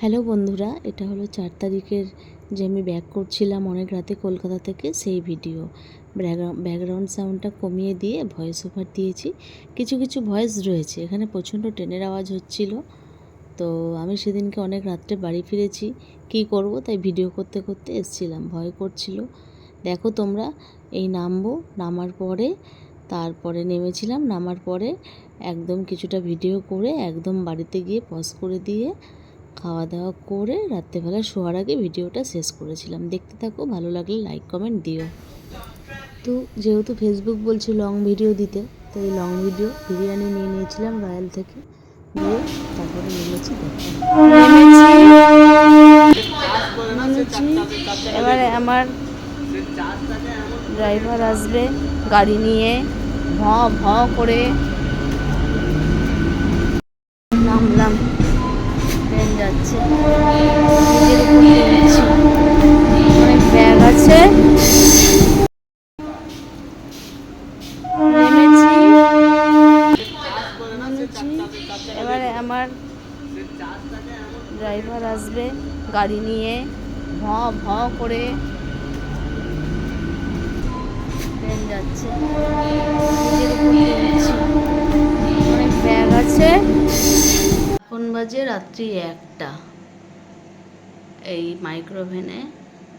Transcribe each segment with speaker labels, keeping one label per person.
Speaker 1: Hello বন্ধুরা, এটা হলো চার তারিখের যে আমি ব্যাক করছিলাম অনেক রাতে কলকাতা থেকে, সেই ভিডিও। ব্যাকগ্রাউন্ড সাউন্ডটা কমিয়ে দিয়ে ভয়েস ওভার দিয়েছি। কিছু কিছু ভয়েস রয়েছে, এখানে প্রচণ্ড ট্রেনের আওয়াজ হচ্ছিল। তো আমি সেদিনকে অনেক রাত্রে বাড়ি ফিরেছি। কী করব, তাই ভিডিও করতে করতে এসছিলাম, ভয় করছিল। দেখো তোমরা, এই নামবো, নামার পরে, তারপরে নেমেছিলাম, নামার পরে একদম কিছুটা ভিডিও করে একদম বাড়িতে গিয়ে পজ করে দিয়ে খাওয়া দাওয়া করে রাত্রেবেলা শোয়ার আগে ভিডিওটা শেষ করেছিলাম। দেখতে থাকো, ভালো লাগলে লাইক কমেন্ট দিও। তো যেহেতু ফেসবুক বলছে লং ভিডিও দিতে তো এই লং ভিডিও বিরিয়ানি নিয়ে নিয়েছিলাম রয়্যাল থেকে। দিয়ে তারপরে দেখো। এবারে আমার ড্রাইভার আসবে, গাড়ি নিয়ে, ভ ভ করে নামলাম ট্রেন অনেক ব্যাগ আছে। এবারে আমার ড্রাইভার আসবে গাড়ি নিয়ে। ভ ভ করে ট্রেন যাচ্ছে। বাজে রাত্রি একটা। এই মাইক্রোভেনে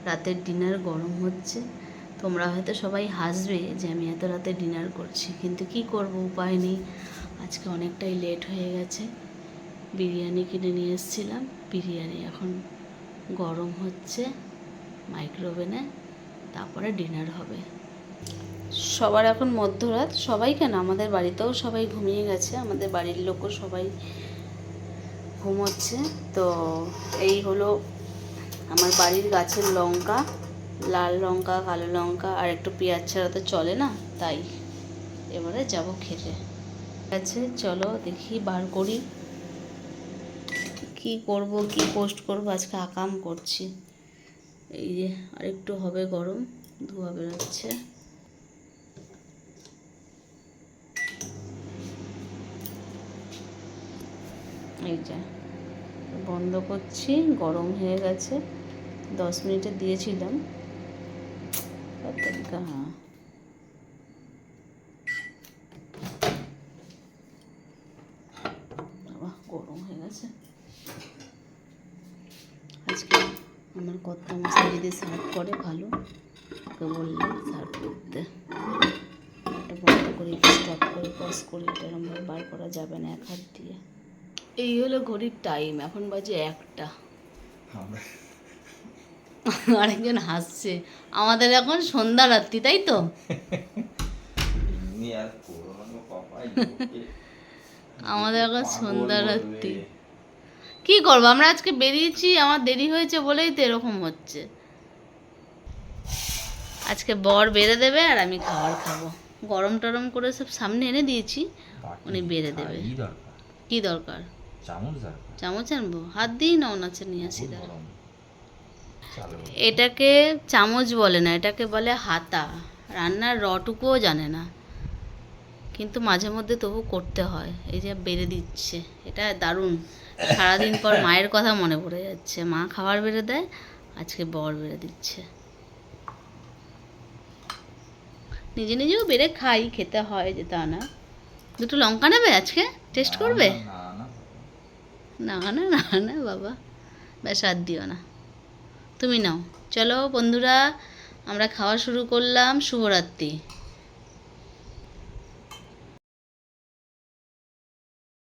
Speaker 1: রাতের ডিনার গরম হচ্ছে। তোমরা হয়তো সবাই হাসবে যে আমি এত রাতে ডিনার করছি, কিন্তু কি করব উপায় নেই। আজকে অনেকটাই লেট হয়ে গেছে। বিরিয়ানি কিনে নিয়ে এসেছিলাম। বিরিয়ানি এখন গরম হচ্ছে মাইক্রোওভেনে তারপরে ডিনার হবে। সবার এখন মধ্যরাত। সবাই কেন? আমাদের বাড়িতেও সবাই ঘুমিয়ে গেছে। আমাদের বাড়ির লোকও সবাই ঘুমোচ্ছে। তো এই হলো আমার বাড়ির গাছের লঙ্কা, লাল লঙ্কা, কালো লঙ্কা আর একটু পেঁয়াজ ছাড়া তো চলে না, তাই এবারে যাব খেতে। আছে, চলো দেখি বার করি। কি করব, কি পোস্ট করব? আজকে আকাম করছি। এই যে আরেকটু হবে গরম, ধোয়া বেরোচ্ছে। এই যে বন্ধ করছি, গরম হয়ে গেছে। দশ মিনিটে দিয়েছিলাম। হ্যাঁ গরম হয়ে গেছে। আজকে আমার কত মশাই যদি সার্ভ করে ভালো। ওকে বললাম সার্ভ করতে। এটা বন্ধ করে, স্টপ করে পজ করে, এটা এরকমভাবে বার করা যাবে না, এক হাত দিয়ে। এই হলো ঘড়ির টাইম এখন বাজে একটা। আরেকজন হাসছে। আমাদের এখন সন্ধ্যা রাত্রি তাই তো? আমাদের এখন সন্ধ্যা রাত্রি। কি করব? আমরা আজকে বেরিয়েছি আমার দেরি হয়েছে বলেই তো এরকম হচ্ছে। আজকে বর বেড়ে দেবে আর আমি খাবার খাব। গরম টরম করে সব সামনে এনে দিয়েছি উনি বেড়ে দেবে।
Speaker 2: কি দরকার? চামচ
Speaker 1: চামচ আনব? হাত দিই না ওনাচ্ছে নিয়ে আসি দাঁড়া। এটাকে চামচ বলে না এটাকে বলে হাতা। রান্নার রটুকুও জানে না। কিন্তু মাঝে মধ্যে তবু করতে হয়। এই যে বেড়ে দিচ্ছে এটা দারুণ। সারাদিন পর মায়ের কথা মনে পড়ে যাচ্ছে। মা খাবার বেড়ে দেয় আজকে বর বেড়ে দিচ্ছে। নিজে নিজেও বেড়ে খাই খেতে হয় যে তা না। দুটো লঙ্কা নেবে আজকে? টেস্ট করবে? না না না না, বাবা। ব্যাস আর দিও না। তুমি নাও। চলো, বন্ধুরা, আমরা খাওয়া শুরু করলাম। শুভরাত্রি।